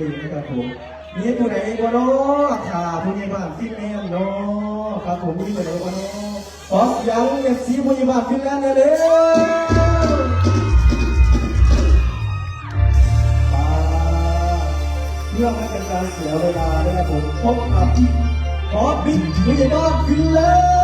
มีนะครับผมนี่ผู้ไหนบ่เนาะค่ผู้ใหญ่บ้านฟินแลนด์เนาะครับผมนี่ผู้ไหนบ่เนาขอยั้งเอฟซีผู้ใหญ่บ้าขึ้นแลนด์เลยเด้เพื่อไม่เป็นการเสียเวลานะครับผมพบกับขอบิ๊กผู้ใหญ่บ้าขึ้นแล้ว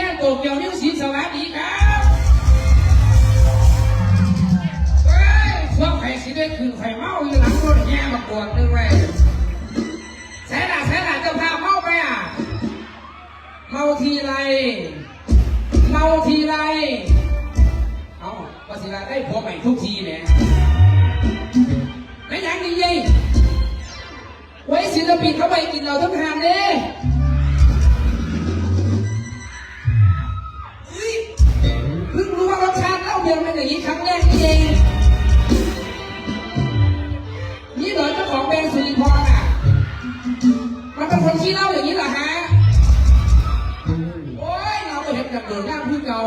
ยายแม่พี่แม่โตเกียวนิ้วสีสวัสดีครับเฮ้ยพวกไข่สีได้คืนไข่เมาอยู่หลังรถแย่มาปวดนึงเว้ยแสนละแสนละเจ้าพาเมาไปอะ เมาทีไร เมาทีไร เอาภาษีละได้ผัวใหม่ทุกทีเนี่ยไม่ยังดียิงไว้ศิลปินเขาไปกินเราทั้งทางเลย รู้ว่ารสชาติเหล้าเบียร์เป็นอย่างนี้ครั้งแรกนี่เองนี่เหรอเจ้าของแบรนด์สุริพรอะ มันเป็นคนขี้เหล้าอย่างนี้เหรอฮะ โอ้ยเราก็เห็นกับเดินหน้าพี่เก่า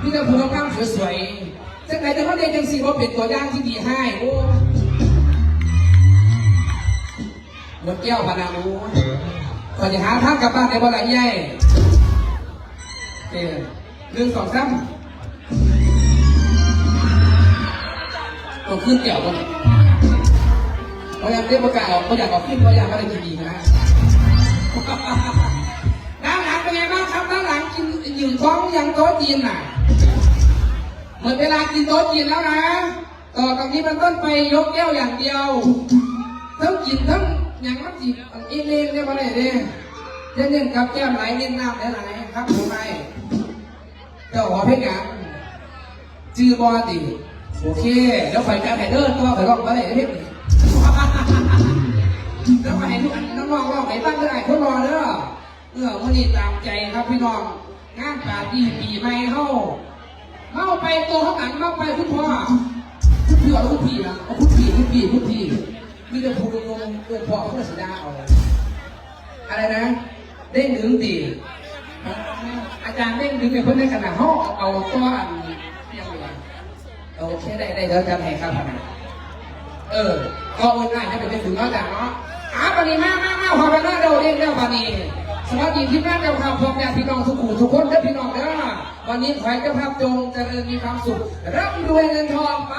พี่จะพูดงามสวยๆจากไหนจะเขาเรียนจังสีว่าเป็นตัวอย่างที่ดีให้โอ้หมดแก้วพนามูขอจะหาทางกลับบ้านในบ่อไหลใหญ่เออหนึ่งสองสาม ต้องขึ้นเดี่ยวกันพยายามเรียกประกาศออกเขาอยากออกขึ้นพยายามอะไรที่ดีนะด้านหลังเป็นไงบ้างครับด้านหลังกินอยู่ท้องยังโต๊ะจีนน่ะหมดเวลากินโต๊ะจีนแล้วนะ ต่อจากนี้เป็นต้นไปยกแก้วอย่างเดียวทั้งกินทั้งอย่างมันจีบเอเลงเรียกว่าอะไรเนี่ยเน้นๆกับแก้มไหลเน้นน้ำไหลไหลครับทำไมเจ้าหัวเพชรกันจื้อบอติ โอเคเดี๋ยวไฟจะให้เดินตัวไฟร้องไปเลยเพชรแล้วก็ให้ทุกอันน้องๆร้องให้บ้างก็ได้คนรอเด้อเออวันนี้ตามใจครับพี่น้องงานปาร์ตี้ปีใหม่เฮาเฮาไปตัวข้างหลังเฮาไปคุณพ่อคุณพี่เอาคุณพี่นะเอาคุณพี่คุณพี่คุณพี่มีแต่พูดงงเออพ่อเขาจะสีดาเอาอะไรนะเด้งดึงตีอาจารย์เด้งดึงเนี่ยเพิ่นในขณะห้องเอาตัวอัน โอเคได้ได้เดี๋ยวจารย์ให้ครับเออก็วันง่ายจะเป็นถึงนอกจากเนาะอ้าปนีมากมากมากความเป็นหน้าเราเรียกแล้วปานีสวัสดีที่บ้านเจ้าภาพพร้อมญาติพี่น้องทุกคู่ทุกคนและพี่น้องเด้อวันนี้ขอให้เจ้าภาพจงเจริญมีความสุขร่ำรวยเงินทองไป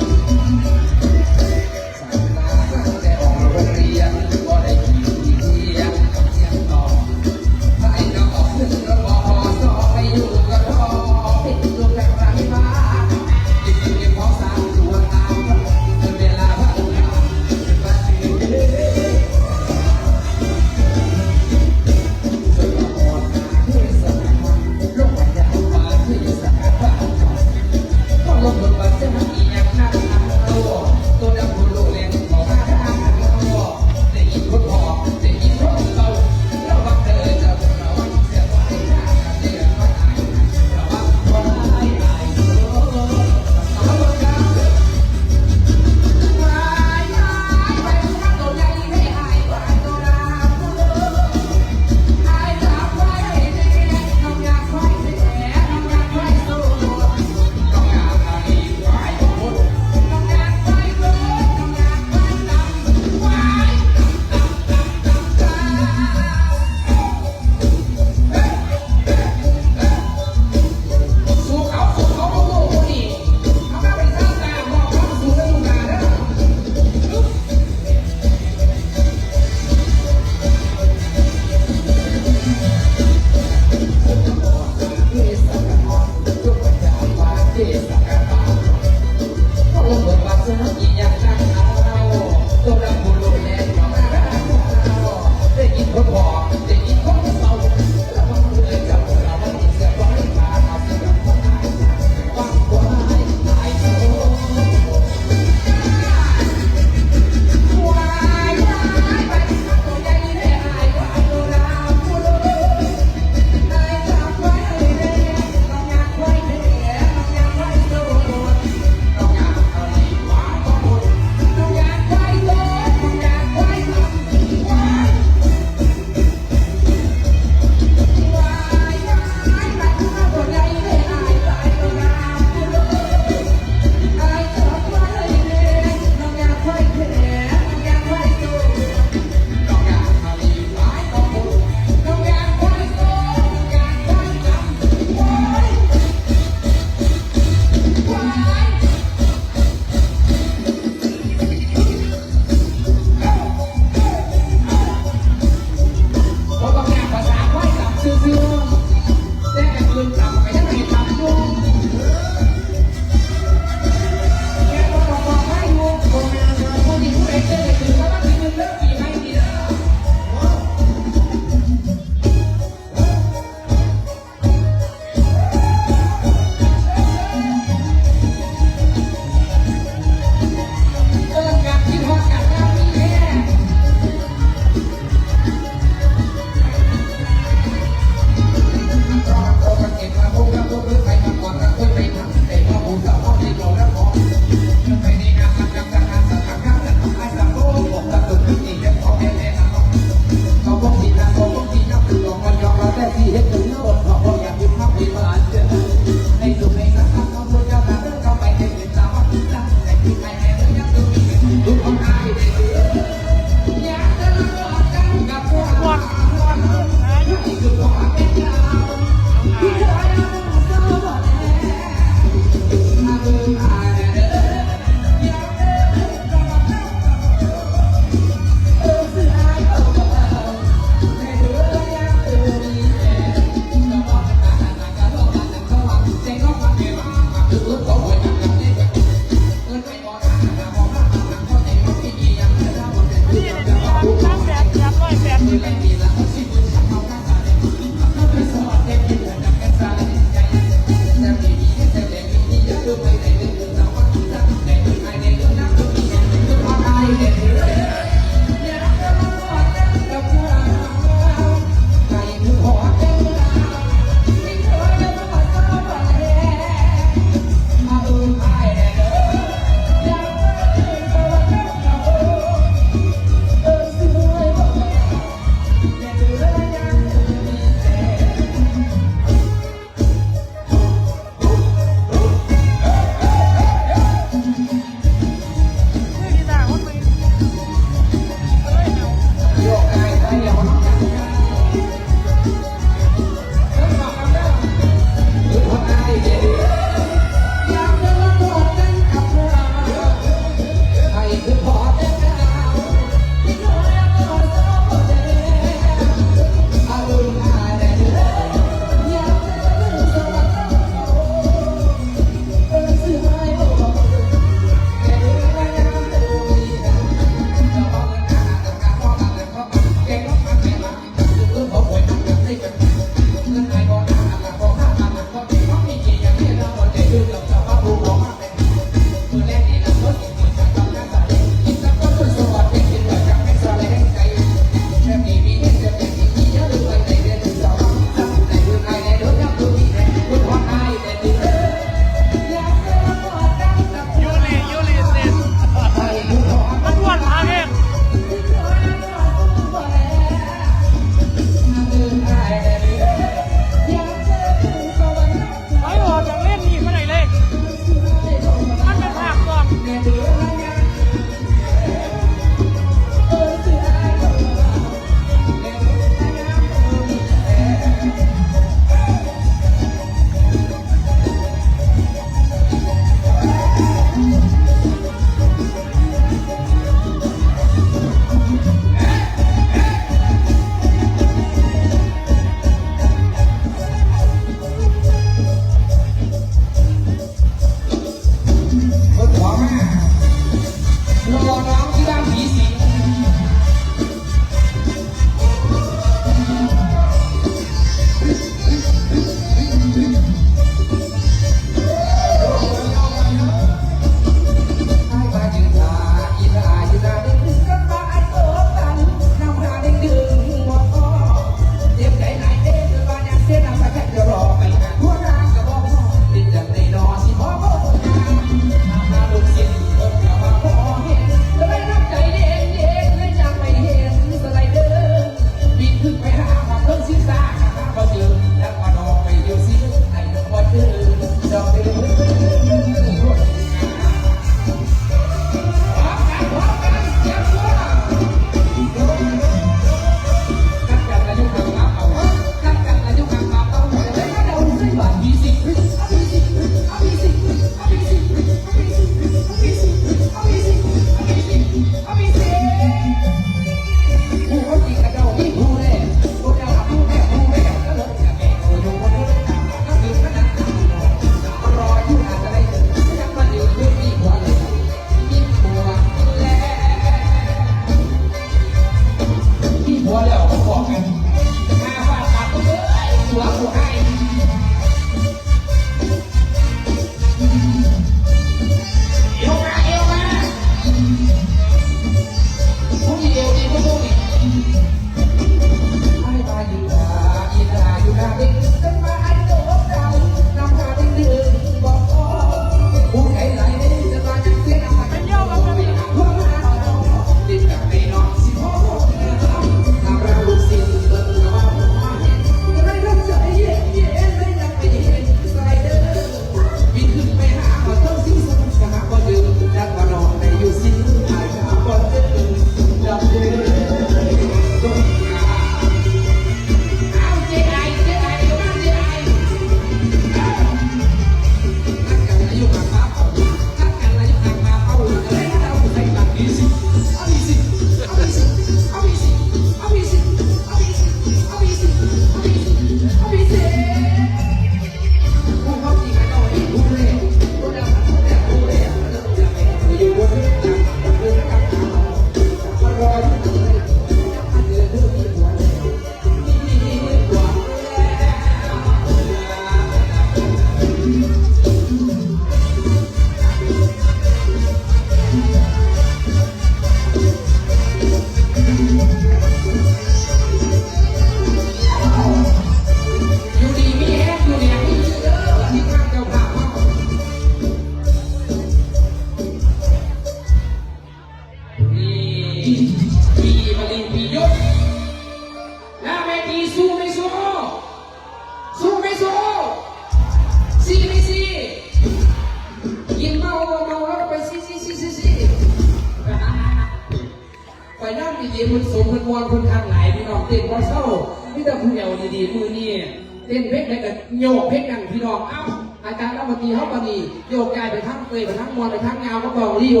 นี้เข้าปนี้โยกกายไปทั้งเตยไปทั้งมวลไปทั้งเงาก็บอกรีโอ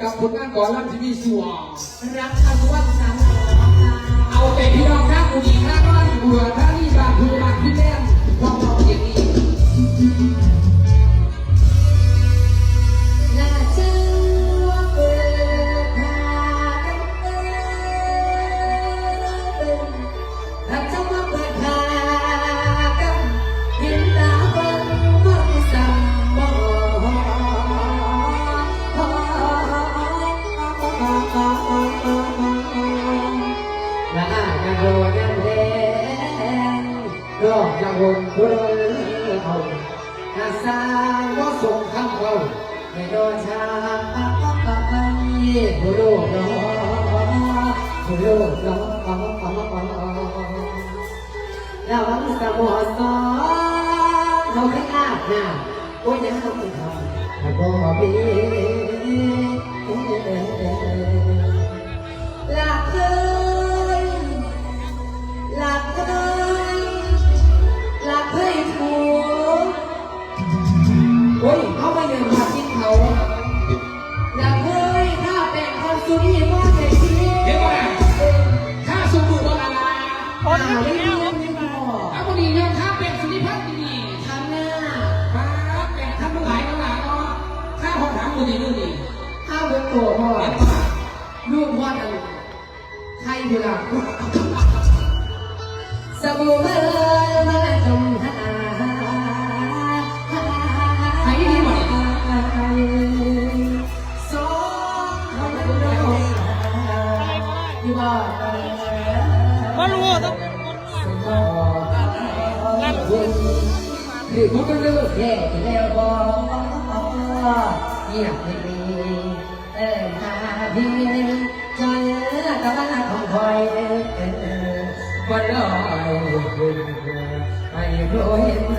กับผนงานก่อนล่ำทีวีสัวรักคำว่าสามเอาแต่พี่น้องนะคุณหญิงนะก็มาอยู่เบื่อท่านี่บางคุณบางพี่เม่ อกให้ดีเออหาพี่เจอกำบังของคอยเออวันลอยให้โปรย